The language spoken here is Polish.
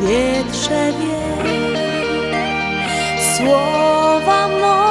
wietrze wiem, słowa moje.